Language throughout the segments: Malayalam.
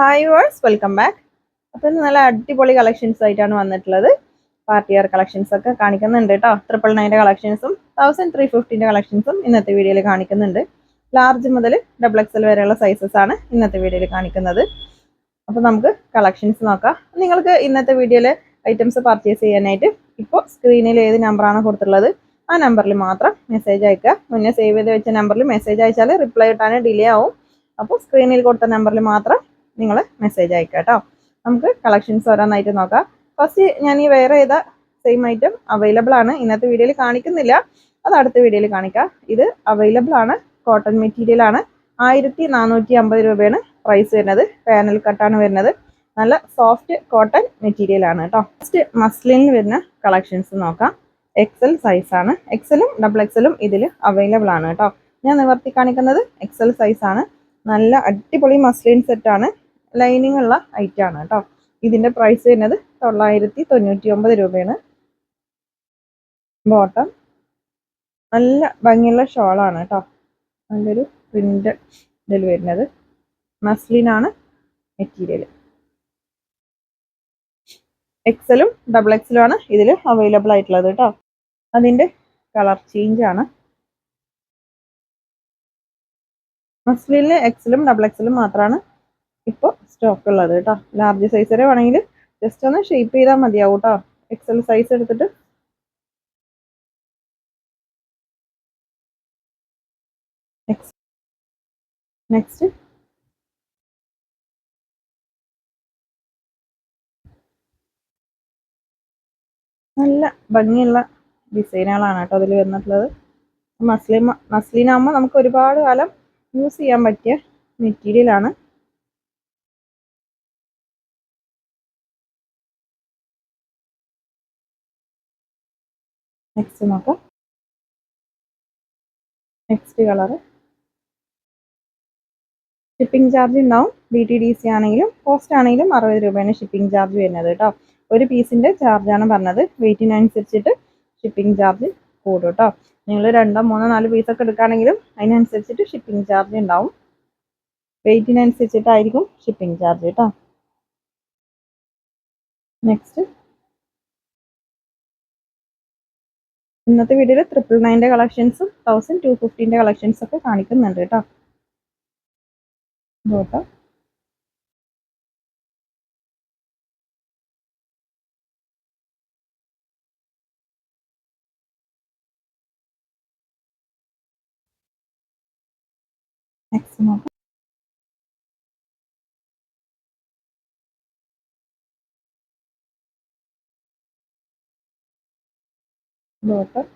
ഹായ് വേഴ്സ് വെൽക്കം ബാക്ക് അപ്പോൾ ഇന്ന് നല്ല അടിപൊളി കളക്ഷൻസ് ആയിട്ടാണ് വന്നിട്ടുള്ളത്. പാർട്ടി വെയർ കളക്ഷൻസ് ഒക്കെ കാണിക്കുന്നുണ്ട് കേട്ടോ ട്രിപ്പിൾ നയന്റെ കളക്ഷൻസും തൗസൻഡ് ത്രീ ഫിഫ്റ്റീന്റെ കളക്ഷൻസും ഇന്നത്തെ വീഡിയോയിൽ കാണിക്കുന്നുണ്ട്. ലാർജ് മുതൽ ഡബിൾ എക്സൽ വരെയുള്ള സൈസസ് ആണ് ഇന്നത്തെ വീഡിയോയിൽ കാണിക്കുന്നത്. അപ്പോൾ നമുക്ക് കളക്ഷൻസ് നോക്കാം. നിങ്ങൾക്ക് ഇന്നത്തെ വീഡിയോയിൽ ഐറ്റംസ് പർച്ചേസ് ചെയ്യാനായിട്ട് ഇപ്പോൾ സ്ക്രീനിൽ ഏത് നമ്പറാണ് കൊടുത്തിട്ടുള്ളത് ആ നമ്പറിൽ മാത്രം മെസ്സേജ് അയക്കുക. മുന്നേ സേവ് ചെയ്ത് വെച്ച നമ്പറിൽ മെസ്സേജ് അയച്ചാൽ റിപ്ലൈ കിട്ടാൻ ഡിലേ ആവും. അപ്പോൾ സ്ക്രീനിൽ കൊടുത്ത നമ്പറിൽ മാത്രം നിങ്ങൾ മെസ്സേജ് അയക്കുക കേട്ടോ നമുക്ക് കളക്ഷൻസ് ഓരോന്നായിട്ട് നോക്കാം. ഫസ്റ്റ് ഞാൻ ഈ വേറെ ഏതാ സെയിം ഐറ്റം അവൈലബിൾ ആണ്. ഇന്നത്തെ വീഡിയോയിൽ കാണിക്കുന്നില്ല. അത് അടുത്ത വീഡിയോയിൽ കാണിക്കാം. ഇത് അവൈലബിൾ ആണ്. കോട്ടൺ മെറ്റീരിയൽ ആണ്. ആയിരത്തി നാനൂറ്റി അമ്പത് രൂപയാണ് പ്രൈസ് വരുന്നത്. പാനൽ കട്ടാണ് വരുന്നത്. നല്ല സോഫ്റ്റ് കോട്ടൺ മെറ്റീരിയൽ ആണ് കേട്ടോ ഫസ്റ്റ് മസ്ലിനിൽ വരുന്ന കളക്ഷൻസ് നോക്കാം. എക്സൽ സൈസ് ആണ്. എക്സലും ഡബിൾ എക്സലും ഇതിൽ അവൈലബിൾ ആണ് കേട്ടോ ഞാൻ നിവർത്തി കാണിക്കുന്നത് എക്സൽ സൈസ് ആണ്. നല്ല അടിപൊളി മസ്ലിൻ സെറ്റ് ആണ്. ലൈനിങ് ഉള്ള ഐറ്റം ആണ് കേട്ടോ. ഇതിന്റെ പ്രൈസ് വരുന്നത് തൊള്ളായിരത്തി തൊണ്ണൂറ്റി ഒമ്പത് രൂപയാണ്. ബോട്ടം നല്ല ഭംഗിയുള്ള ഷോളാണ് കേട്ടോ. നല്ലൊരു പ്രിന്റ് ഇതിൽ വരുന്നത്. മസ്ലിനാണ് മെറ്റീരിയൽ എക്സലും ഡബിൾ എക്സലും ആണ് ഇതിൽ അവൈലബിൾ ആയിട്ടുള്ളത് കേട്ടോ. അതിന്റെ കളർ ചേഞ്ച് ആണ്. മസ്ലിനിൽ എക്സലും ഡബിൾ എക്സലും മാത്രമാണ് ഇപ്പോൾ സ്റ്റോക്ക് ഉള്ളത് കേട്ടോ. ലാർജ് സൈസ് വരെ വേണമെങ്കിൽ ജസ്റ്റ് ഒന്ന് ഷേപ്പ് ചെയ്താൽ മതിയാവും കേട്ടോ. എക്സൽ സൈസ് എടുത്തിട്ട്. നെക്സ്റ്റ് നല്ല ഭംഗിയുള്ള ഡിസൈനുകളാണ് കേട്ടോ അതിൽ വന്നിട്ടുള്ളത്. മസ്ലിൻ മസ്ലിനാകുമ്പോൾ നമുക്ക് ഒരുപാട് കാലം യൂസ് ചെയ്യാൻ പറ്റിയ മെറ്റീരിയൽ നെക്സ്റ്റ് നോക്കാം. നെക്സ്റ്റ് കളറ് ഷിപ്പിംഗ് ചാർജ് ഉണ്ടാവും. ഡി ടി ഡി സി ആണെങ്കിലും കോസ്റ്റ് ആണെങ്കിലും അറുപത് രൂപയാണ് ഷിപ്പിംഗ് ചാർജ് വരുന്നത് കേട്ടോ. ഒരു പീസിന്റെ ചാർജാണ് പറഞ്ഞത്. വെയിറ്റിനനുസരിച്ചിട്ട് ഷിപ്പിംഗ് ചാർജ് കൂടും കേട്ടോ. നിങ്ങൾ രണ്ടോ മൂന്നോ നാല് പീസൊക്കെ എടുക്കുകയാണെങ്കിലും അതിനനുസരിച്ചിട്ട് ഷിപ്പിംഗ് ചാർജ് ഉണ്ടാവും. വെയിറ്റിനനുസരിച്ചിട്ടായിരിക്കും ഷിപ്പിംഗ് ചാർജ് കേട്ടോ. നെക്സ്റ്റ് ഇന്നത്തെ വീഡിയോയിൽ ട്രിപ്പിൾ നയന്റെ കളക്ഷൻസും തൗസൻഡ് ടു ഫിഫ്റ്റീന്റെ കളക്ഷൻസൊക്കെ കാണിക്കുന്നുണ്ട് കേട്ടോ. ബോട്ടം നെക്സ്റ്റ് നോക്കാം. ബോട്ടം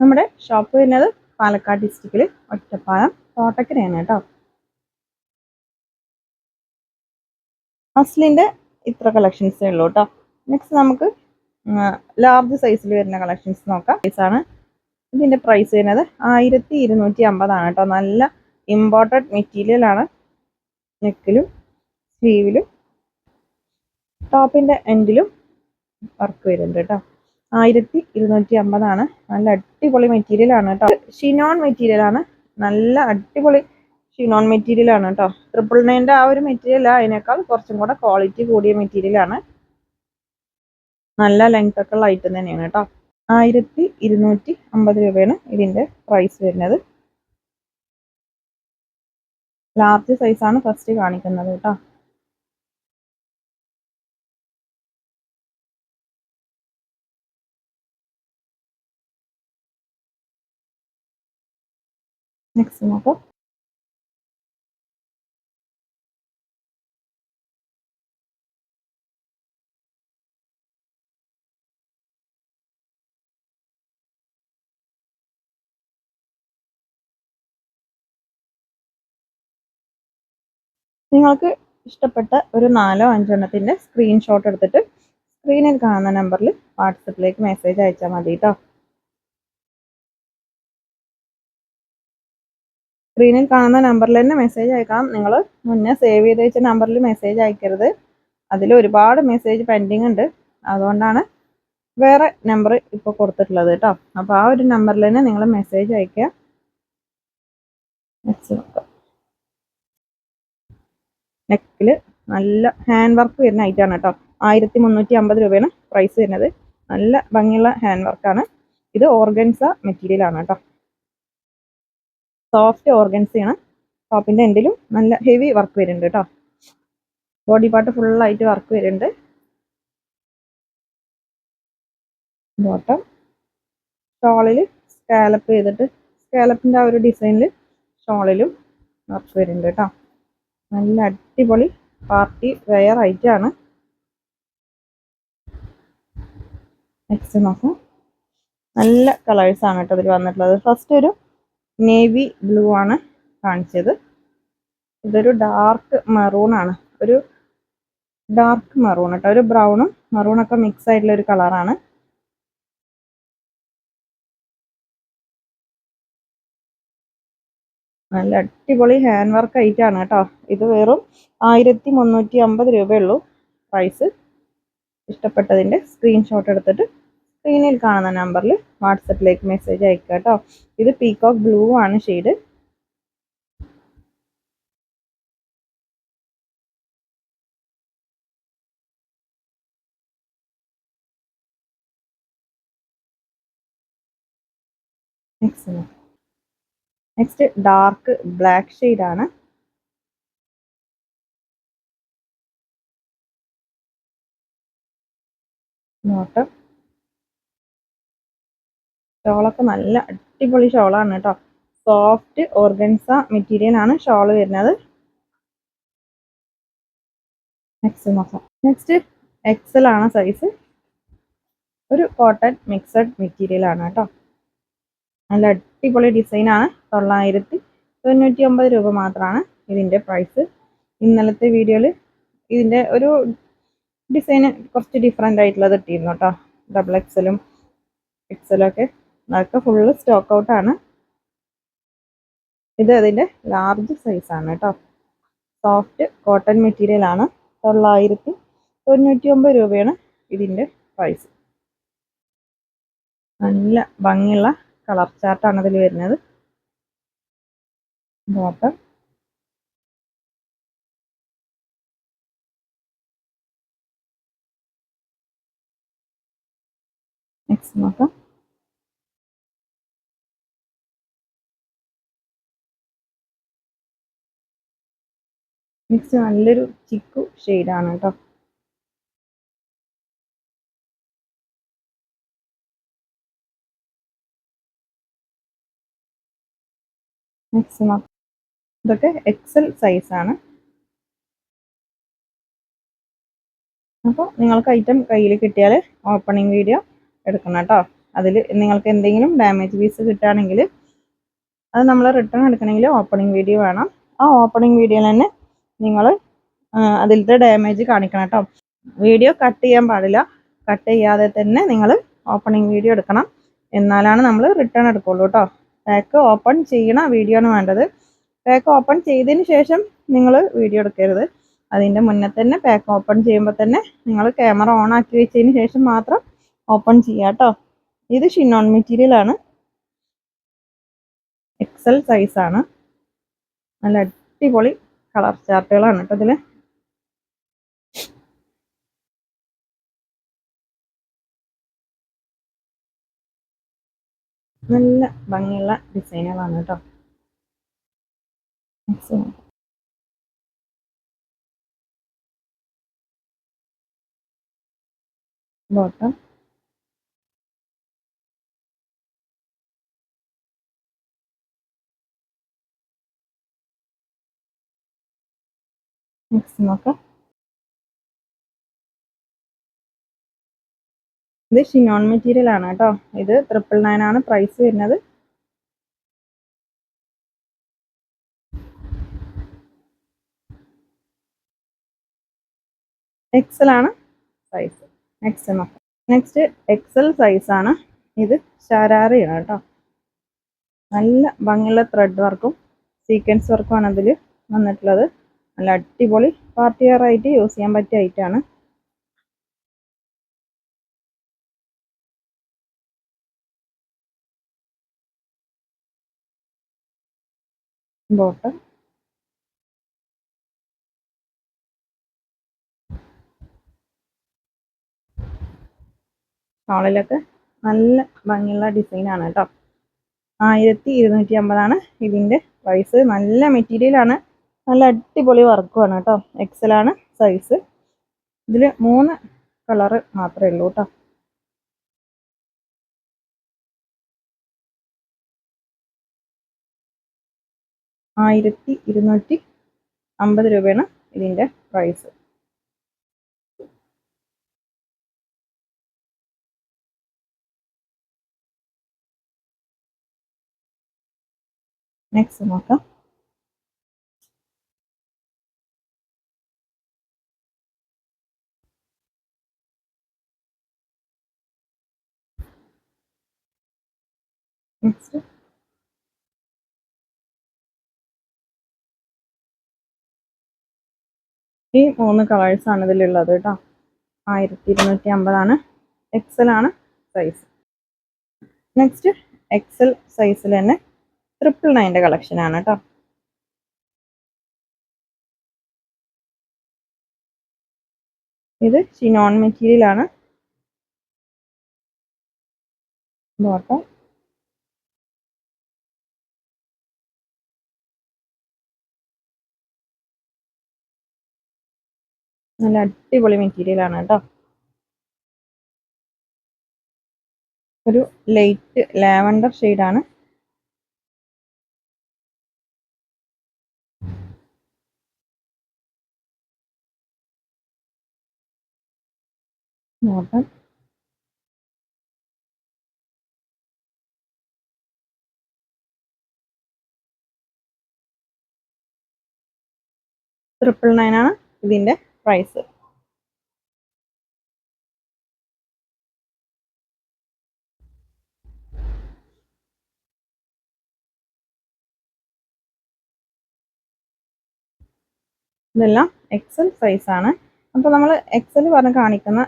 നമ്മുടെ ഷോപ്പ് വരുന്നത് പാലക്കാട് ഡിസ്ട്രിക്റ്റിൽ ഒറ്റപ്പാലം തോട്ടക്കരയാണ് കേട്ടോ. അസ്ലിന്റെ ഇത്ര കളക്ഷൻസേ ഉള്ളൂ കേട്ടോ. നെക്സ്റ്റ് നമുക്ക് ലാർജ് സൈസിൽ വരുന്ന കളക്ഷൻസ് നോക്കാം. സൈസാണ് ഇതിന്റെ പ്രൈസ് വരുന്നത് ആയിരത്തി ഇരുന്നൂറ്റി അമ്പതാണ് കേട്ടോ. നല്ല ഇമ്പോർട്ടഡ് മെറ്റീരിയൽ ആണ്. നെക്കിലും സ്ലീവിലും ടോപ്പിന്റെ എൻഡിലും വർക്ക് വരുന്നുണ്ട് കേട്ടോ. ആയിരത്തി ഇരുന്നൂറ്റി അമ്പതാണ്. നല്ല അടിപൊളി മെറ്റീരിയൽ ആണ് കേട്ടോ. ഷിനോൺ മെറ്റീരിയൽ ആണ്. നല്ല അടിപൊളി ഷിനോൺ മെറ്റീരിയൽ ആണ് കേട്ടോ. ട്രിപ്പിൾ നയന്റെ ആ ഒരു മെറ്റീരിയൽ അതിനേക്കാൾ കുറച്ചും കൂടെ ക്വാളിറ്റി കൂടിയ മെറ്റീരിയൽ ആണ്. നല്ല ലെങ്ത് ഒക്കെ ഉള്ള ഐറ്റം തന്നെയാണ് കേട്ടോ. ആയിരത്തി ഇരുന്നൂറ്റി അമ്പത് രൂപയാണ് ഇതിന്റെ പ്രൈസ് വരുന്നത്. ലാർജ് സൈസാണ് ഫസ്റ്റ് കാണിക്കുന്നത് കേട്ടോ. നെക്സ്റ്റ് നോക്കാം നിങ്ങൾക്ക് ഇഷ്ടപ്പെട്ട ഒരു നാലോ അഞ്ചെണ്ണത്തിന്റെ സ്ക്രീൻഷോട്ട് എടുത്തിട്ട് സ്ക്രീനിൽ കാണുന്ന നമ്പറിൽ വാട്സപ്പിലേക്ക് മെസ്സേജ് അയച്ചാൽ മതി കേട്ടോ സ്ക്രീനിൽ കാണുന്ന നമ്പറിൽ തന്നെ മെസ്സേജ് അയക്കാം നിങ്ങൾ മുന്നേ സേവ് ചെയ്ത് വെച്ച നമ്പറിൽ മെസ്സേജ് അയക്കരുത്. അതിൽ ഒരുപാട് മെസ്സേജ് പെൻഡിങ് ഉണ്ട്. അതുകൊണ്ടാണ് വേറെ നമ്പർ ഇപ്പോൾ കൊടുത്തിട്ടുള്ളത് കേട്ടോ. അപ്പോൾ ആ ഒരു നമ്പറിൽ തന്നെ നിങ്ങൾ മെസ്സേജ് അയക്കുക. നോക്കാം. നെക്കിൽ നല്ല ഹാൻഡ് വർക്ക് വരുന്ന ഐറ്റാണ് കേട്ടോ. ആയിരത്തി മുന്നൂറ്റി അമ്പത് രൂപയാണ് പ്രൈസ് വരുന്നത്. നല്ല ഭംഗിയുള്ള ഹാൻഡ് വർക്കാണ് ഇത് ഓർഗൻസ മെറ്റീരിയൽ ആണ് കേട്ടോ. സോഫ്റ്റ് ഓർഗൻസയാണ്. ടോപ്പിന്റെ എൻഡിലും നല്ല ഹെവി വർക്ക് വരുന്നുണ്ട് കേട്ടോ ബോഡി പാർട്ട് ഫുള്ളായിട്ട് വർക്ക് വരുന്നുണ്ട്. ബോട്ടം ഷോളിൽ സ്കാലപ്പ് ചെയ്തിട്ട് സ്കാലപ്പിന്റെ ആ ഒരു ഡിസൈനിൽ ഷോളിലും വർക്ക് വരുന്നുണ്ട് കേട്ടോ നല്ല അടിപൊളി പാർട്ടി വെയർ ഐറ്റാണ് നെക്സ്റ്റ് നോക്കാം. നല്ല കളേഴ്സാണ് കേട്ടോ ഇതിൽ വന്നിട്ടുള്ളത്. ഫസ്റ്റ് ഒരു നേവി ബ്ലൂ ആണ് കാണിച്ചത്. ഇതൊരു ഡാർക്ക് മെറൂൺ ആണ്. ഒരു ഡാർക്ക് മെറൂൺ കേട്ടോ. ഒരു ബ്രൗണും മെറൂണൊക്കെ മിക്സ് ആയിട്ടുള്ള ഒരു കളറാണ് നല്ല അടിപൊളി ഹാൻഡ് വർക്ക് ആയിട്ടാണ് കേട്ടോ. ഇത് വെറും ആയിരത്തി മുന്നൂറ്റി അമ്പത് രൂപയുള്ളൂ പ്രൈസ്. ഇഷ്ടപ്പെട്ടതിന്റെ സ്ക്രീൻഷോട്ട് എടുത്തിട്ട് സ്ക്രീനിൽ കാണുന്ന നമ്പറിൽ വാട്സപ്പിലേക്ക് മെസ്സേജ് അയക്കുക കേട്ടോ ഇത് പീകോക്ക് ബ്ലൂ ആണ് shade next dark black shade ആണ്. നോട്ടം ഷോളൊക്കെ നല്ല അടിപൊളി ഷോളാണ് കേട്ടോ. സോഫ്റ്റ് ഓർഗൻസ മെറ്റീരിയൽ ആണ് ഷോൾ വരുന്നത്. നെക്സ്റ്റ് നോക്കാം. നെക്സ്റ്റ് എക്സൽ ആണ് സൈസ് ഒരു കോട്ടൺ മിക്സഡ് മെറ്റീരിയൽ ആണ് കേട്ടോ. നല്ല അടിപൊളി ഡിസൈൻ ആണ്. തൊള്ളായിരത്തി തൊണ്ണൂറ്റി ഒമ്പത് രൂപ മാത്രമാണ് ഇതിന്റെ പ്രൈസ് ഇന്നലത്തെ വീഡിയോയിൽ ഇതിന്റെ ഒരു ഡിസൈന് കുറച്ച് ഡിഫറെന്റ് ആയിട്ടുള്ളത് ഇട്ടിരുന്നു കേട്ടോ. ഡബിൾ എക്സലും എക്സലും ഒക്കെ. അതൊക്കെ ഫുള്ള് സ്റ്റോക്ക് ഔട്ട് ആണ്. ഇത് അതിന്റെ ലാർജ് സൈസ് ആണ് കേട്ടോ. സോഫ്റ്റ് കോട്ടൺ മെറ്റീരിയൽ ആണ്. തൊള്ളായിരത്തി തൊണ്ണൂറ്റി ഒമ്പത് രൂപയാണ് ഇതിന്റെ പ്രൈസ് നല്ല ഭംഗിയുള്ള കളർ ചാർട്ടാണ് അതിൽ വരുന്നത്. ബോട്ടം നെക്സ്റ്റ് നോക്കാം. നെക്സ്റ്റ് നല്ലൊരു ചിക്കു ഷെയ്ഡാണ് കേട്ടോ. മാക്സിമം ഇതൊക്കെ എക്സൽ സൈസാണ് അപ്പോൾ നിങ്ങൾക്ക് ഐറ്റം കയ്യിൽ കിട്ടിയാൽ ഓപ്പണിംഗ് വീഡിയോ എടുക്കണം കേട്ടോ. അതിൽ നിങ്ങൾക്ക് എന്തെങ്കിലും ഡാമേജ് പീസ് കിട്ടുകയാണെങ്കിൽ അത് നമ്മൾ റിട്ടേൺ എടുക്കണമെങ്കിൽ ഓപ്പണിംഗ് വീഡിയോ വേണം. ആ ഓപ്പണിംഗ് വീഡിയോയിൽ തന്നെ നിങ്ങൾ അതിലത്തെ ഡാമേജ് കാണിക്കണം കേട്ടോ വീഡിയോ കട്ട് ചെയ്യാൻ പാടില്ല. കട്ട് ചെയ്യാതെ തന്നെ നിങ്ങൾ ഓപ്പണിങ് വീഡിയോ എടുക്കണം. എന്നാലാണ് നമ്മൾ റിട്ടേൺ എടുക്കുള്ളൂ കേട്ടോ പാക്ക് ഓപ്പൺ ചെയ്യണ വീഡിയോ ആണ് വേണ്ടത്. പാക്ക് ഓപ്പൺ ചെയ്തതിന് ശേഷം നിങ്ങൾ വീഡിയോ എടുക്കരുത്. അതിന്റെ മുന്നേ തന്നെ പാക്ക് ഓപ്പൺ ചെയ്യുമ്പോൾ തന്നെ നിങ്ങൾ ക്യാമറ ഓൺ ആക്കി വെച്ചതിന് ശേഷം മാത്രം ഓപ്പൺ ചെയ്യുക കേട്ടോ ഇത് ഷിനോൺ മെറ്റീരിയൽ ആണ്. എക്സൽ സൈസാണ് നല്ല അടിപൊളി കളർ ചാർട്ടുകളാണ് കേട്ടോ ഇതിൽ നല്ല ഭംഗിയുള്ള ഡിസൈനുകളാണ് കേട്ടോ. ബോട്ടം നെക്സ്റ്റ് നോക്കാം ഇത് ഷിനോൺ മെറ്റീരിയൽ ആണ് കേട്ടോ. ഇത് ട്രിപ്പിൾ നയൻ ആണ് പ്രൈസ് വരുന്നത്. എക്സൽ ആണ് സൈസ് നെക്സ്റ്റ് നോക്കാം. നെക്സ്റ്റ് എക്സൽ സൈസ് ആണ്. ഇത് ശരാറയാണ് കേട്ടോ. നല്ല ഭംഗിയുള്ള ത്രെഡ് വർക്കും സീക്വൻസ് വർക്കും ആണ് അതിൽ വന്നിട്ടുള്ളത്. നല്ല അടിപൊളി പാർട്ടി വെയറായിട്ട് യൂസ് ചെയ്യാൻ പറ്റിയ ഐറ്റമാണ് ബോട്ടം ഷോളിലൊക്കെ നല്ല ഭംഗിയുള്ള ഡിസൈനാണ് കേട്ടോ. ആയിരത്തി ഇരുന്നൂറ്റി അമ്പതാണ് ഇതിന്റെ പ്രൈസ് നല്ല മെറ്റീരിയലാണ് നല്ല അടിപൊളി വർക്കുമാണ് കേട്ടോ. എക്സലാണ് സൈസ് ഇതിൽ മൂന്ന് കളറ് മാത്രമേ ഉള്ളൂ കേട്ടോ. ആയിരത്തി ഇരുന്നൂറ്റി അമ്പത് രൂപയാണ് ഇതിന്റെ പ്രൈസ് നെക്സ്റ്റ് നോക്കാം. ഈ മൂന്ന് കളേഴ്സ് ആണ് ഇതിലുള്ളത് കേട്ടോ. ആയിരത്തി ഇരുന്നൂറ്റി അമ്പതാണ് എക്സൽ ആണ് സൈസ് നെക്സ്റ്റ് എക്സൽ സൈസിൽ തന്നെ ട്രിപ്പിൾ നയന്റെ കളക്ഷൻ ആണ് കേട്ടോ. ഇത് ഷിനോൺ മെറ്റീരിയൽ ആണ്. ബോട്ടം നല്ല അടിപൊളി മെറ്റീരിയൽ ആണ് കേട്ടോ. ഒരു ലൈറ്റ് ലാവൻഡർ ആണ്. നോക്കാം. ട്രിപ്പിൾ നയൻ ആണ് ഇതിന്റെ. പ്രൈസ് ഇതെല്ലാം എക്സൽ സൈസ് ആണ്. അപ്പോൾ നമ്മൾ എക്സൽ പറഞ്ഞ് കാണിക്കുന്ന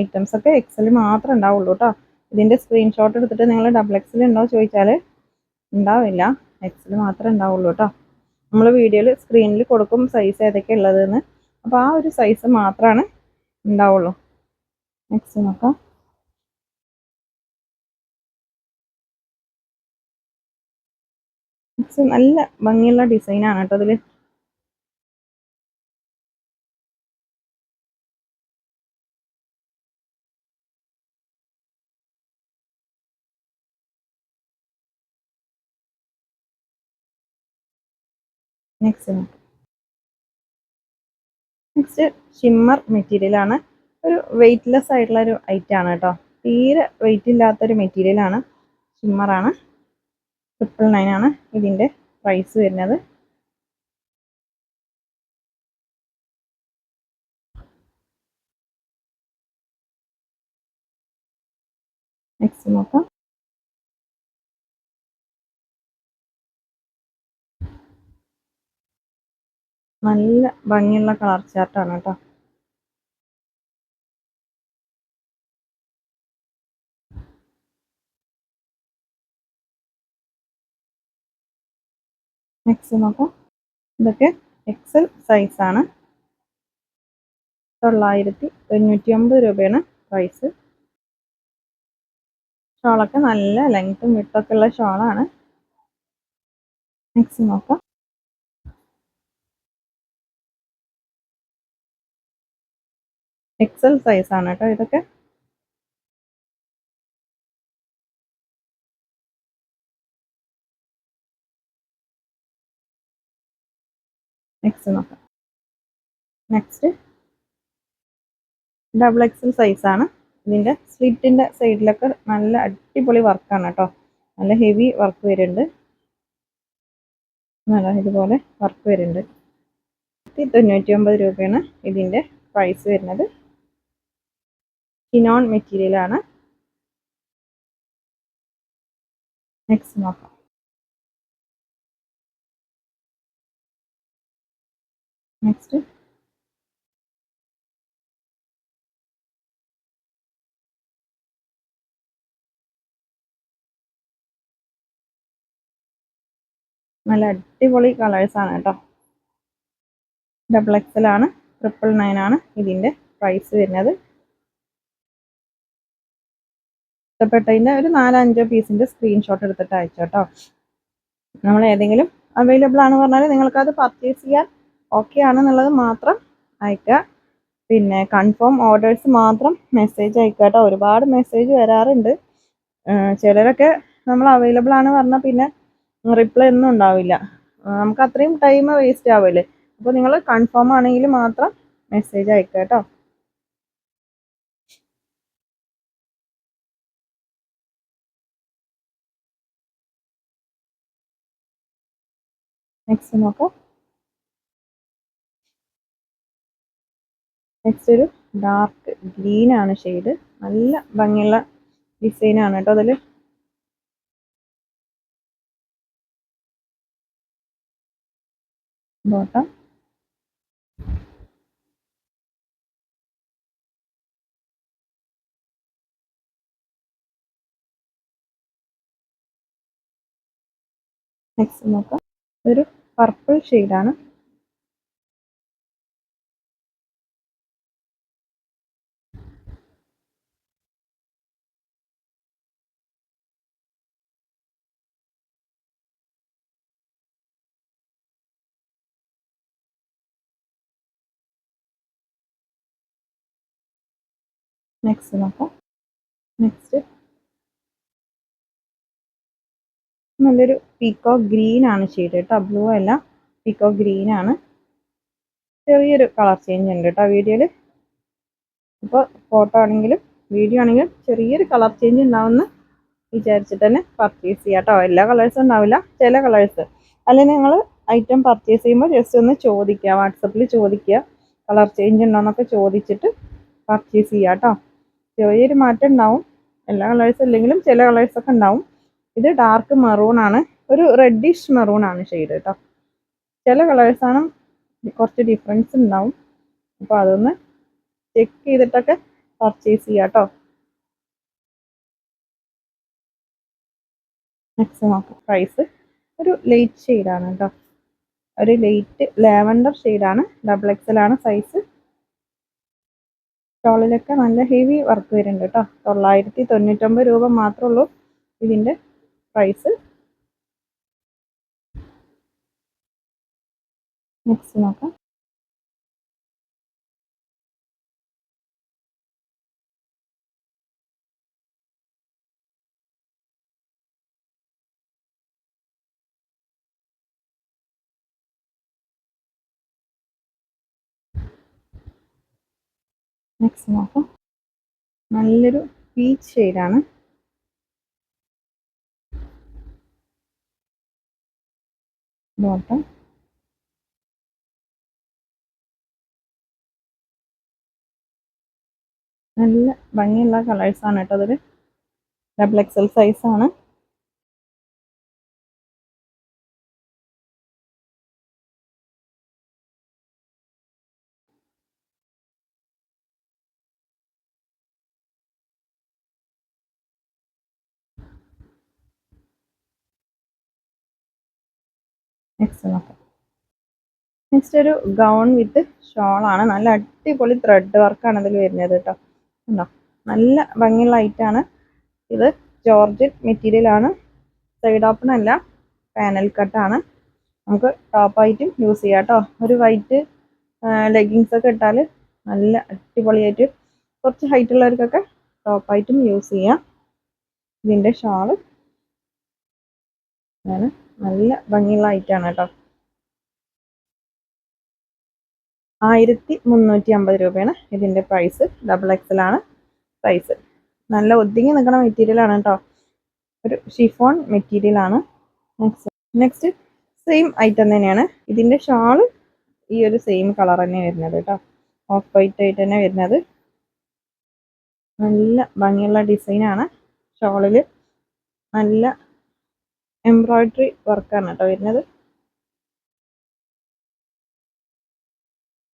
ഐറ്റംസ് ഒക്കെ എക്സൽ മാത്രമേ ഉണ്ടാവുള്ളൂ കേട്ടോ ഇതിന്റെ സ്ക്രീൻഷോട്ട് എടുത്തിട്ട് നിങ്ങൾ ഡബിൾ എക്സൽ ഉണ്ടോ ചോദിച്ചാൽ ഉണ്ടാവില്ല. എക്സൽ മാത്രമേ ഉണ്ടാവുള്ളൂ കേട്ടോ നമ്മൾ വീഡിയോയിൽ സ്ക്രീനിൽ കൊടുക്കും സൈസ് ഏതൊക്കെ ഉള്ളതെന്ന്. അപ്പോൾ ആ ഒരു സൈസ് മാത്രമാണ് ഉണ്ടാവുള്ളൂ നെക്സ്റ്റ് നോക്കാം. നെക്സ്റ്റ് നല്ല ഭംഗിയുള്ള ഡിസൈനാണ് കേട്ടോ അതിൽ നെക്സ്റ്റ് നോക്കാം. നെക്സ്റ്റ് ഷിമ്മർ മെറ്റീരിയൽ ആണ്. ഒരു വെയ്റ്റ്ലെസ് ആയിട്ടുള്ള ഒരു ഐറ്റം ആണ് കേട്ടോ. തീരെ വെയിറ്റ് ഇല്ലാത്തൊരു ഷിമ്മർ ആണ്. ട്രിപ്പിൾ നയൻ ആണ് ഇതിന്റെ പ്രൈസ് വരുന്നത്. നെക്സ്റ്റ് നോക്കാം. നല്ല ഭംഗിയുള്ള കളർ ചാർട്ടാണ് കേട്ടോ നെക്സ്റ്റ് നോക്കാം. ഇതൊക്കെ എക്സൽ സൈസ് ആണ്. തൊള്ളായിരത്തി തൊണ്ണൂറ്റി ഒമ്പത് രൂപയാണ് പ്രൈസ് ഷോളൊക്കെ നല്ല ലെങ്ത്തും വിട്ടൊക്കെ ഉള്ള ഷോളാണ് നെക്സ്റ്റ് നോക്കാം. എക്സൽ സൈസ് ആണ് കേട്ടോ ഇതൊക്കെ. നെക്സ്റ്റ് നോക്കാം. നെക്സ്റ്റ് ഡബിൾ എക്സൽ ആണ്. ഇതിന്റെ സ്ലിറ്റിന്റെ സൈഡിലൊക്കെ നല്ല അടിപൊളി വർക്കാണ് കേട്ടോ. നല്ല ഹെവി വർക്ക് വരുന്നുണ്ട്. നല്ല ഇതുപോലെ വർക്ക് വരുന്നുണ്ട്. തൊണ്ണൂറ്റി ഒമ്പത് രൂപയാണ് ഇതിന്റെ പ്രൈസ് വരുന്നത്. ഷിനോൺ മെറ്റീരിയൽ ആണ്. നെക്സ്റ്റ് നോക്കാം. നെക്സ്റ്റ് നല്ല അടിപൊളി കളേഴ്സ് ആണ് കേട്ടോ. ഡബിൾ എക്സൽ ആണ്. ട്രിപ്പിൾ നയൻ ആണ് ഇതിന്റെ പ്രൈസ് വരുന്നത്. ഇഷ്ടപ്പെട്ടതിന്റെ ഒരു നാലഞ്ചോ പീസിന്റെ സ്ക്രീൻഷോട്ട് എടുത്തിട്ട് അയച്ചോട്ടോ നമ്മൾ ഏതെങ്കിലും അവൈലബിൾ ആണ് പറഞ്ഞാൽ നിങ്ങൾക്കത് പർച്ചേസ് ചെയ്യാൻ ഓക്കെ ആണെന്നുള്ളത് മാത്രം അയക്കുക. പിന്നെ കൺഫേം ഓർഡേഴ്സ് മാത്രം മെസ്സേജ് അയക്കുക കേട്ടോ ഒരുപാട് മെസ്സേജ് വരാറുണ്ട്. ചിലരൊക്കെ നമ്മൾ അവൈലബിൾ ആണ് പറഞ്ഞാൽ പിന്നെ റിപ്ലൈ ഒന്നും ഉണ്ടാവില്ല. നമുക്ക് അത്രയും ടൈം വേസ്റ്റ് ആവില്ലേ? അപ്പോൾ നിങ്ങൾ കൺഫേം ആണെങ്കിൽ മാത്രം മെസ്സേജ് അയക്കുക കേട്ടോ നെക്സ്റ്റ് നോക്കാം. നെക്സ്റ്റ് ഒരു ഡാർക്ക് ഗ്രീൻ ആണ് ഷെയ്ഡ് നല്ല ഭംഗിയുള്ള ഡിസൈൻ ആണ് കേട്ടോ അതിൽ ബോട്ടം നെക്സ്റ്റ് നോക്കാം. ഒരു പർപ്പിൾ ഷെയ്ഡാണ് നെക്സ്റ്റ് നോക്കാം. നെക്സ്റ്റ് നല്ലൊരു പീക്കോ ഗ്രീൻ ആണ് ഷെയ്ഡ് കേട്ടോ. ബ്ലൂ അല്ല പീക്കോ ഗ്രീൻ ആണ്. ചെറിയൊരു കളർ ചേഞ്ച് ഉണ്ട് കേട്ടോ വീഡിയോയിൽ ഇപ്പോൾ ഫോട്ടോ ആണെങ്കിലും വീഡിയോ ആണെങ്കിലും ചെറിയൊരു കളർ ചേഞ്ച് ഉണ്ടാവുമെന്ന് വിചാരിച്ചിട്ട് തന്നെ പർച്ചേസ് ചെയ്യാം കേട്ടോ. എല്ലാ കളേഴ്സും ഉണ്ടാവില്ല ചില കളേഴ്സ് അല്ലെങ്കിൽ നിങ്ങൾ ഐറ്റം പർച്ചേസ് ചെയ്യുമ്പോൾ ജസ്റ്റ് ഒന്ന് ചോദിക്കുക വാട്സപ്പിൽ ചോദിക്കുക കളർ ചേഞ്ച് ഉണ്ടോ എന്നൊക്കെ ചോദിച്ചിട്ട് പർച്ചേസ് ചെയ്യുക കേട്ടോ. ചെറിയൊരു മാറ്റം ഉണ്ടാവും. എല്ലാ കളേഴ്സും ഇല്ലെങ്കിലും ചില കളേഴ്സൊക്കെ ഉണ്ടാവും. ഇത് ഡാർക്ക് മെറൂൺ ആണ്. ഒരു റെഡിഷ് മെറൂൺ ആണ് ഷെയ്ഡ് കേട്ടോ ചില കളേഴ്സാണ് കുറച്ച് ഡിഫറൻസ് ഉണ്ടാവും. അപ്പോൾ അതൊന്ന് ചെക്ക് ചെയ്തിട്ടൊക്കെ പർച്ചേസ് ചെയ്യാം കേട്ടോ നോക്കാം പ്രൈസ് ഒരു ലൈറ്റ് ഷെയ്ഡാണ് കേട്ടോ ഒരു ലൈറ്റ് ലാവൻഡർ ഷെയ്ഡാണ് ഡബിൾ എക്സൽ ആണ് സൈസ് ടോളിലൊക്കെ നല്ല ഹെവി വർക്ക് വരുന്നുണ്ട് കേട്ടോ തൊള്ളായിരത്തി തൊണ്ണൂറ്റൊമ്പത് രൂപ മാത്രമേ ഉള്ളൂ ഇതിന്റെ പ്രൈസ് നെക്സ്റ്റ് നോക്കാം. നെക്സ്റ്റ് നോക്കാം. നല്ലൊരു പീച്ച് ഷെയ്ഡാണ് ബോട്ടം നല്ല ഭംഗിയുള്ള കളേഴ്സാണ് കേട്ടോ അതൊരു ഡബിൾ എക്സൽ സൈസാണ് നെക്സ്റ്റ് നോക്കാം. നെക്സ്റ്റ് ഒരു ഗൗൺ വിത്ത് ഷോളാണ് നല്ല അടിപൊളി ത്രെഡ് വർക്കാണ് ഇതിൽ വരുന്നത് കേട്ടോ ഉണ്ടോ നല്ല ഭംഗിയുള്ള ഐറ്റാണ് ഇത് ജോർജറ്റ് മെറ്റീരിയൽ ആണ്. സൈഡ് ഓപ്പൺ അല്ല പാനൽ കട്ടാണ് നമുക്ക് ടോപ്പായിട്ടും യൂസ് ചെയ്യാം കേട്ടോ ഒരു വൈറ്റ് ലെഗിങ്സ് ഒക്കെ ഇട്ടാൽ നല്ല അടിപൊളിയായിട്ട് കുറച്ച് ഹൈറ്റ് ഉള്ളവർക്കൊക്കെ ടോപ്പായിട്ടും യൂസ് ചെയ്യാം. ഇതിന്റെ ഷാൾ നല്ല ഭംഗിയുള്ള ഐറ്റാണ് കേട്ടോ ആയിരത്തി മുന്നൂറ്റി അമ്പത് രൂപയാണ് ഇതിന്റെ പ്രൈസ് ഡബിൾ എക്സൽ ആണ് പ്രൈസ് നല്ല ഒതുങ്ങി നിൽക്കുന്ന മെറ്റീരിയൽ ആണ് കേട്ടോ ഒരു ഷിഫോൺ മെറ്റീരിയൽ ആണ്. നെക്സ്റ്റ് നെക്സ്റ്റ് സെയിം ഐറ്റം തന്നെയാണ്. ഇതിന്റെ ഷാൾ ഈ ഒരു സെയിം കളർ തന്നെ വരുന്നത് കേട്ടോ ഓഫ് വൈറ്റ് ആയിട്ട് തന്നെ വരുന്നത്. നല്ല ഭംഗിയുള്ള ഡിസൈനാണ് ഷോളിൽ നല്ല എംബ്രോയിഡറി വർക്കാണ് കേട്ടോ വരുന്നത്.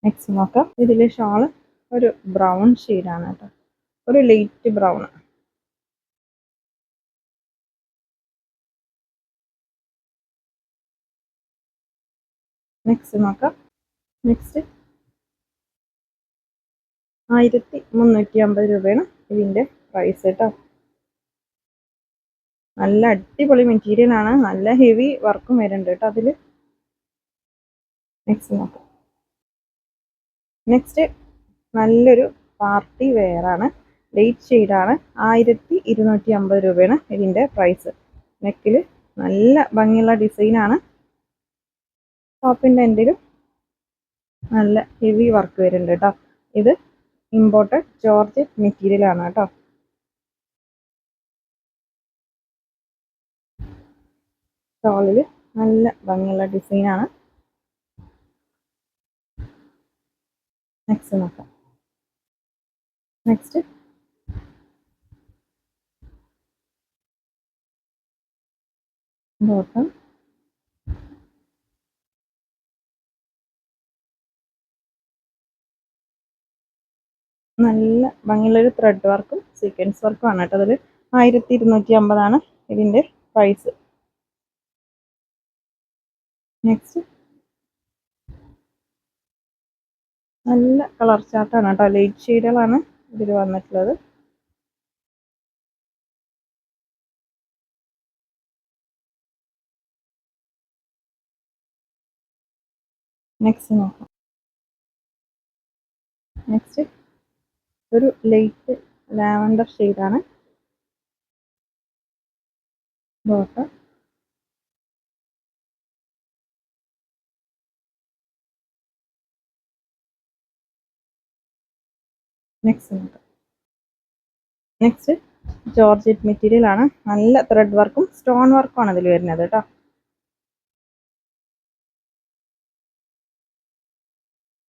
നെക്സ്റ്റ് നോക്കാം. ഇതിലെ ഷാൾ ഒരു ബ്രൗൺ ഷെയ്ഡാണ് കേട്ടോ ഒരു ലൈറ്റ് ബ്രൗൺ നെക്സ്റ്റ് നോക്കാം. നെക്സ്റ്റ് ആയിരത്തി മുന്നൂറ്റി അമ്പത് രൂപയാണ് ഇതിന്റെ പ്രൈസ് കേട്ടോ നല്ല അടിപൊളി മെറ്റീരിയൽ ആണ്. നല്ല ഹെവി വർക്കും വരുന്നുണ്ട് കേട്ടോ അതിൽ നെക്സ്റ്റ് നോക്കാം. നെക്സ്റ്റ് നല്ലൊരു പാർട്ടി വെയർ ആണ്. ലൈറ്റ് ഷെയ്ഡാണ് ആയിരത്തി ഇരുന്നൂറ്റി അമ്പത് രൂപയാണ് ഇതിന്റെ പ്രൈസ് നെക്കിൽ നല്ല ഭംഗിയുള്ള ഡിസൈനാണ് ടോപ്പിന്റെ എൻഡിലും നല്ല ഹെവി വർക്ക് വരുന്നുണ്ട് കേട്ടോ. ഇത് ഇമ്പോർട്ടഡ് ജോർജറ്റ് മെറ്റീരിയൽ ആണ് കേട്ടോ. ഷോളിൽ നല്ല ഭംഗിയുള്ള ഡിസൈനാണ്. നെക്സ്റ്റ് നോക്കാം. നെക്സ്റ്റ് ബോട്ടം നല്ല ഭംഗിയുള്ളൊരു ത്രെഡ് വർക്കും സീക്വൻസ് വർക്കും ആണ് കേട്ടോ. അതിൽ ആയിരത്തി ഇരുന്നൂറ്റി അമ്പതാണ് ഇതിന്റെ പ്രൈസ് നെക്സ്റ്റ് നല്ല കളർ ചാർട്ടാണ് കേട്ടോ. ലൈറ്റ് ഷെയ്ഡുകളാണ് ഇതിൽ വന്നിട്ടുള്ളത്. നെക്സ്റ്റ് നോക്കാം. നെക്സ്റ്റ് ഒരു ലൈറ്റ് ലാവൻഡർ ഷെയ്ഡാണ് bottom next next georgette material ആണ്. നല്ല ത്രെഡ് വർക്കും സ്റ്റോൺ വർക്കും ആണ് ഇതിൽ വരുന്നത് കേട്ടോ.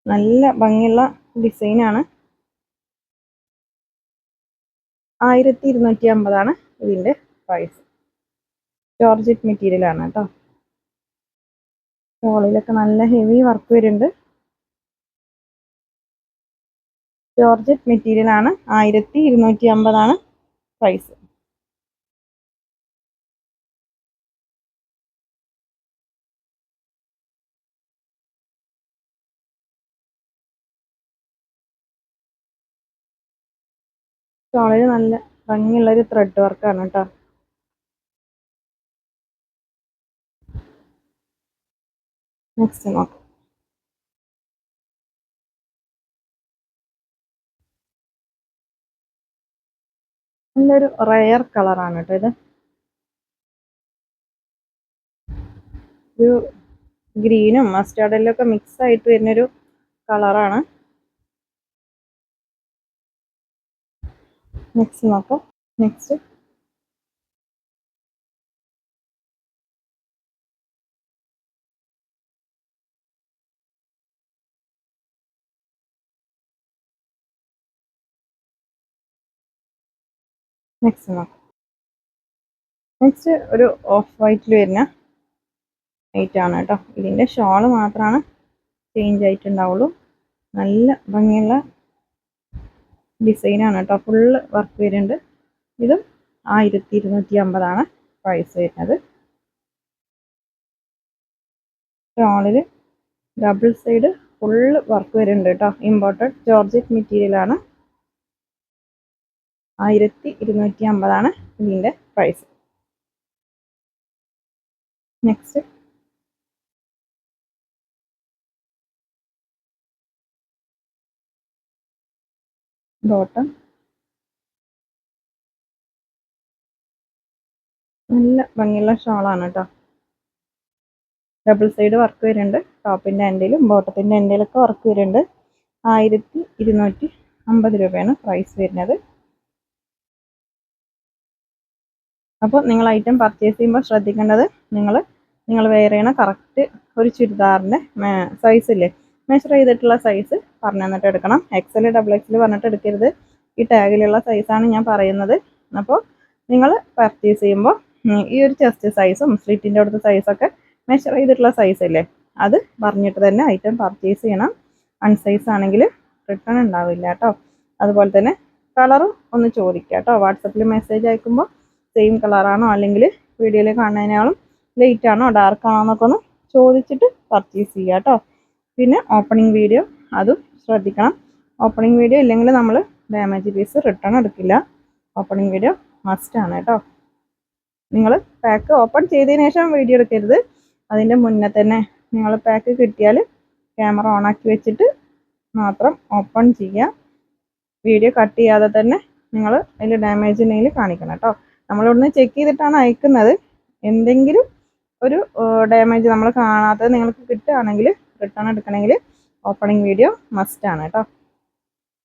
നല്ല ഭംഗിയുള്ള ഡിസൈനാണ് ആയിരത്തി ഇരുന്നൂറ്റി അമ്പതാണ് ഇതിന്റെ പ്രൈസ് ജോർജറ്റ് മെറ്റീരിയൽ ആണ് കേട്ടോ. ഷോളിലൊക്കെ നല്ല ഹെവി വർക്ക് വരുന്നുണ്ട്. ജോർജറ്റ് മെറ്റീരിയൽ ആണ്. ആയിരത്തി ഇരുന്നൂറ്റി അമ്പതാണ് പ്രൈസ് ഷോളിൽ നല്ല ഭംഗിയുള്ള ഒരു ത്രെഡ് വർക്കാണ് കേട്ടോ നെക്സ്റ്റ് നോക്കാം. നല്ലൊരു റയർ കളറാണ് കേട്ടോ ഇത്. ഒരു ഗ്രീനും മസ്റ്റാർഡിലും ഒക്കെ മിക്സ് ആയിട്ട് വരുന്നൊരു കളറാണ് നെക്സ്റ്റ് നോക്കാം. നെക്സ്റ്റ് നെക്സ്റ്റ് നോക്കാം. നെക്സ്റ്റ് ഒരു ഓഫ് വൈറ്റിൽ വരുന്ന വൈറ്റ് ആണ് കേട്ടോ. ഇതിന്റെ ഷോൾ മാത്രമാണ് ചേഞ്ച് ആയിട്ടുണ്ടാവുള്ളൂ. നല്ല ഭംഗിയുള്ള ഡിസൈനാണ് കേട്ടോ. ഫുള്ള് വർക്ക് വരുന്നുണ്ട്. ഇതും ആയിരത്തി ഇരുന്നൂറ്റി അമ്പതാണ് പ്രൈസ് വരുന്നത് ഷോളിൽ ഡബിൾ സൈഡ് ഫുള്ള് വർക്ക് വരുന്നുണ്ട് കേട്ടോ. ഇമ്പോർട്ടഡ് ജോർജറ്റ് മെറ്റീരിയൽ ആണ്. ആയിരത്തി ഇരുന്നൂറ്റി അമ്പതാണ് ഇതിന്റെ പ്രൈസ് നെക്സ്റ്റ് ബോട്ടം നല്ല ഭംഗിയുള്ള ഷോളാണ് കേട്ടോ ഡബിൾ സൈഡ് വർക്ക് വരുന്നുണ്ട്. ടോപ്പിന്റെ എന്റെയിലും ബോട്ടത്തിന്റെ എന്റെയിലൊക്കെ വർക്ക് വരുന്നുണ്ട് ആയിരത്തി ഇരുന്നൂറ്റി അമ്പത് രൂപയാണ് പ്രൈസ് വരുന്നത്. അപ്പോൾ നിങ്ങൾ ഐറ്റം പർച്ചേസ് ചെയ്യുമ്പോൾ ശ്രദ്ധിക്കേണ്ടത് നിങ്ങൾ നിങ്ങൾ വെയർ ചെയ്യണ കറക്റ്റ് ഒരു ചുരിദാറിന്റെ സൈസില്ലേ മെഷർ ചെയ്തിട്ടുള്ള സൈസ് പറഞ്ഞു തന്നിട്ട് എടുക്കണം. എക്സൽ ഡബിൾ എക്സൽ പറഞ്ഞിട്ട് എടുക്കരുത്. ഈ ടാഗിലുള്ള സൈസാണ് ഞാൻ പറയുന്നത്. അപ്പോൾ നിങ്ങൾ പർച്ചേസ് ചെയ്യുമ്പോൾ ഈ ഒരു ചെസ്റ്റ് സൈസും സ്ലിറ്റിന്റെ അടുത്ത സൈസൊക്കെ മെഷർ ചെയ്തിട്ടുള്ള സൈസ് അല്ലേ അത് പറഞ്ഞിട്ട് തന്നെ ഐറ്റം പർച്ചേസ് ചെയ്യണം. അൺസൈസ് ആണെങ്കിൽ റിട്ടേൺ ഉണ്ടാവില്ല കേട്ടോ. അതുപോലെ തന്നെ കളറും ഒന്ന് ചോദിക്കുക കേട്ടോ. വാട്സപ്പിൽ മെസ്സേജ് അയക്കുമ്പോൾ സെയിം കളറാണോ അല്ലെങ്കിൽ വീഡിയോയിൽ കാണുന്നതിനേക്കാളും ലൈറ്റ് ആണോ ഡാർക്ക് ആണോ എന്നൊക്കെ ഒന്ന് ചോദിച്ചിട്ട് പർച്ചേസ് ചെയ്യുക കേട്ടോ. പിന്നെ ഓപ്പണിംഗ് വീഡിയോ അതും ശ്രദ്ധിക്കണം. ഓപ്പണിംഗ് വീഡിയോ ഇല്ലെങ്കിൽ നമ്മൾ ഡാമേജ് പീസ് റിട്ടേൺ എടുക്കില്ല. ഓപ്പണിംഗ് വീഡിയോ മസ്റ്റ് ആണ് കേട്ടോ. നിങ്ങൾ പാക്ക് ഓപ്പൺ ചെയ്തതിന് ശേഷം വീഡിയോ എടുക്കരുത്. അതിന്റെ മുന്നേ തന്നെ നിങ്ങൾ പാക്ക് കിട്ടിയാൽ ക്യാമറ ഓണാക്കി വെച്ചിട്ട് മാത്രം ഓപ്പൺ ചെയ്യുക വീഡിയോ കട്ട് ചെയ്യാതെ തന്നെ നിങ്ങൾ അതിൽ ഡാമേജ് ഉണ്ടെങ്കിൽ കാണിക്കണം കേട്ടോ. നമ്മളിവിടുന്ന് ചെക്ക് ചെയ്തിട്ടാണ് അയക്കുന്നത്. എന്തെങ്കിലും ഒരു ഡാമേജ് നമ്മൾ കാണാത്തത് നിങ്ങൾക്ക് കിട്ടുകയാണെങ്കിൽ റിട്ടേൺ എടുക്കണമെങ്കിൽ ഓപ്പണിംഗ് വീഡിയോ മസ്റ്റ് ആണ് കേട്ടോ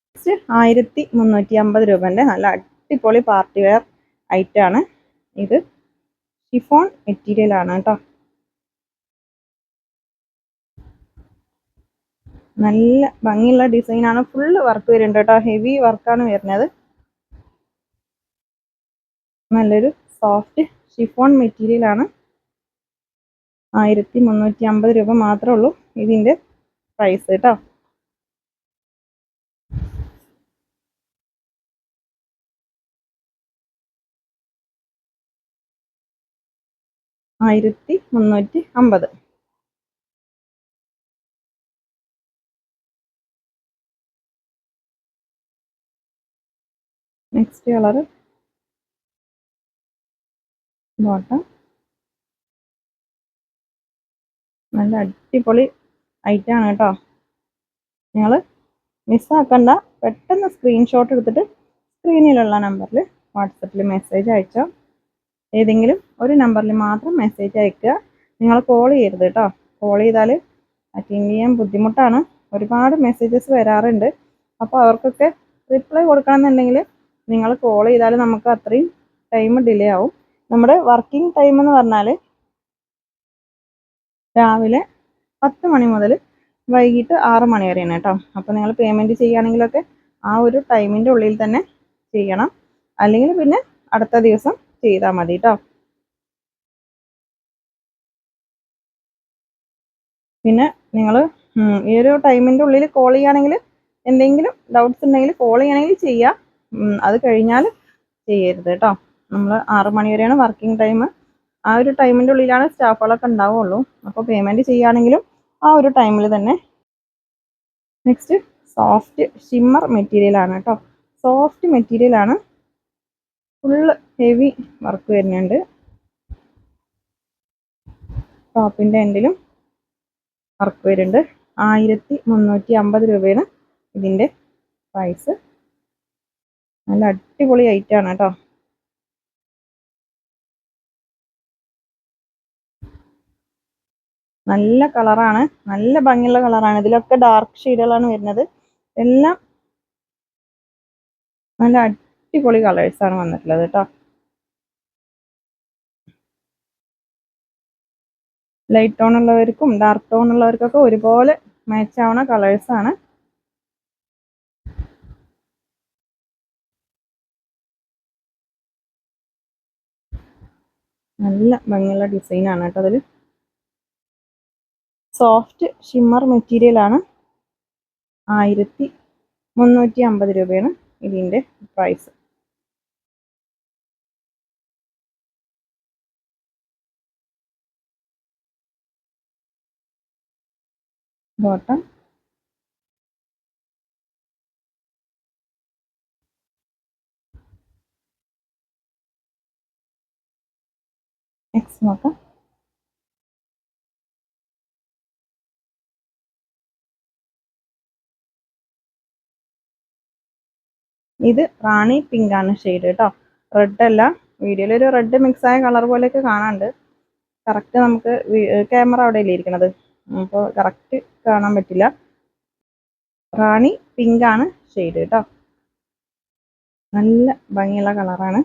നെക്സ്റ്റ് ആയിരത്തി മുന്നൂറ്റി അമ്പത് രൂപന്റെ നല്ല അടിപൊളി പാർട്ടി വെയർ ഐറ്റമാണ് ഇത്. ഷിഫോൺ മെറ്റീരിയൽ ആണ് കേട്ടോ നല്ല ഭംഗിയുള്ള ഡിസൈനാണ് ഫുള്ള് വർക്ക് വരുന്നുണ്ട് കേട്ടോ ഹെവി വർക്കാണ് വരുന്നത്. നല്ലൊരു സോഫ്റ്റ് ഷിഫോൺ മെറ്റീരിയൽ ആണ്. ആയിരത്തി മുന്നൂറ്റി അമ്പത് രൂപ മാത്രമേ ഉള്ളൂ ഇതിന്റെ പ്രൈസ് കേട്ടോ ആയിരത്തി മുന്നൂറ്റി അമ്പത് നെക്സ്റ്റ് കളർ ബോട്ടം. നല്ല അടിപൊളി ഐറ്റാണ് കേട്ടോ. നിങ്ങൾ മിസ്സാക്കണ്ട പെട്ടെന്ന് സ്ക്രീൻഷോട്ട് എടുത്തിട്ട് സ്ക്രീനിലുള്ള നമ്പറിൽ വാട്സപ്പിൽ മെസ്സേജ് അയച്ചോ. ഏതെങ്കിലും ഒരു നമ്പറിൽ മാത്രം മെസ്സേജ് അയക്കുക. നിങ്ങൾ കോൾ ചെയ്യരുത് കേട്ടോ. കോൾ ചെയ്താൽ അറ്റൻഡ് ചെയ്യാൻ ബുദ്ധിമുട്ടാണ്. ഒരുപാട് മെസ്സേജസ് വരാറുണ്ട്. അപ്പോൾ അവർക്കൊക്കെ റിപ്ലൈ കൊടുക്കണമെന്നുണ്ടെങ്കിൽ നിങ്ങൾ കോൾ ചെയ്താൽ നമുക്ക് അത്രയും ടൈം ഡിലേ ആവും. നമ്മുടെ വർക്കിംഗ് ടൈം എന്ന് പറഞ്ഞാൽ രാവിലെ പത്ത് മണി മുതൽ വൈകിട്ട് ആറ് മണി വരെയാണ് കേട്ടോ. അപ്പോൾ നിങ്ങൾ പേയ്മെന്റ് ചെയ്യുകയാണെങ്കിലൊക്കെ ആ ഒരു ടൈമിന്റെ ഉള്ളിൽ തന്നെ ചെയ്യണം. അല്ലെങ്കിൽ പിന്നെ അടുത്ത ദിവസം ചെയ്താൽ മതി കേട്ടോ. പിന്നെ നിങ്ങൾ ഈ ഒരു ടൈമിന്റെ ഉള്ളിൽ കോൾ ചെയ്യുകയാണെങ്കിൽ എന്തെങ്കിലും ഡൗട്ട്സ് ഉണ്ടെങ്കിൽ കോൾ ചെയ്യണമെങ്കിൽ ചെയ്യാം. അത് കഴിഞ്ഞാൽ ചെയ്യരുത് കേട്ടോ. നമ്മൾ ആറ് മണി വരെയാണ് വർക്കിംഗ് ടൈം. ആ ഒരു ടൈമിന്റെ ഉള്ളിലാണ് സ്റ്റാഫുകളൊക്കെ ഉണ്ടാവുള്ളൂ. അപ്പോൾ പേയ്മെന്റ് ചെയ്യുകയാണെങ്കിലും ആ ഒരു ടൈമിൽ തന്നെ. നെക്സ്റ്റ് സോഫ്റ്റ് ഷിമ്മർ മെറ്റീരിയലാണ് കേട്ടോ സോഫ്റ്റ് മെറ്റീരിയലാണ് ഫുള്ള് ഹെവി വർക്ക് വരുന്നുണ്ട്. ടോപ്പിന്റെ എൻഡിലും വർക്ക് വരുന്നുണ്ട്. ആയിരത്തി മുന്നൂറ്റി അമ്പത് രൂപയാണ് ഇതിന്റെ പ്രൈസ് നല്ല അടിപൊളി ഐറ്റമാണ് കേട്ടോ നല്ല കളറാണ്. നല്ല ഭംഗിയുള്ള കളറാണ്. ഇതിലൊക്കെ ഡാർക്ക് ഷെയ്ഡുകളാണ് വരുന്നത്. എല്ലാം നല്ല അടിപൊളി കളേഴ്സാണ് വന്നിട്ടുള്ളത് കേട്ടോ ലൈറ്റ് ടോൺ ഉള്ളവർക്കും ഡാർക്ക് ടോൺ ഉള്ളവർക്കൊക്കെ ഒരുപോലെ മാച്ച് ആവുന്ന കളേഴ്സാണ് നല്ല ഭംഗിയുള്ള ഡിസൈനാണ് കേട്ടോ അതിൽ സോഫ്റ്റ് ഷിമ്മർ മെറ്റീരിയൽ ആണ്. ആയിരത്തി മുന്നൂറ്റി അമ്പത് രൂപയാണ് ഇതിന്റെ പ്രൈസ് ബോട്ടം എക്സ് നോക്കാം. ഇത് റാണി പിങ്ക് ആണ് ഷെയ്ഡ് കേട്ടോ റെഡ് അല്ല വീഡിയോയിൽ ഒരു റെഡ് മിക്സ് ആയ കളർ പോലെയൊക്കെ കാണാണ്ട് കറക്റ്റ് നമുക്ക് ക്യാമറ അവിടെ ഇരിക്കണത്? അപ്പോൾ കറക്റ്റ് കാണാൻ പറ്റില്ല. റാണി പിങ്ക് ആണ് ഷെയ്ഡ് കേട്ടോ നല്ല ഭംഗിയുള്ള കളറാണ്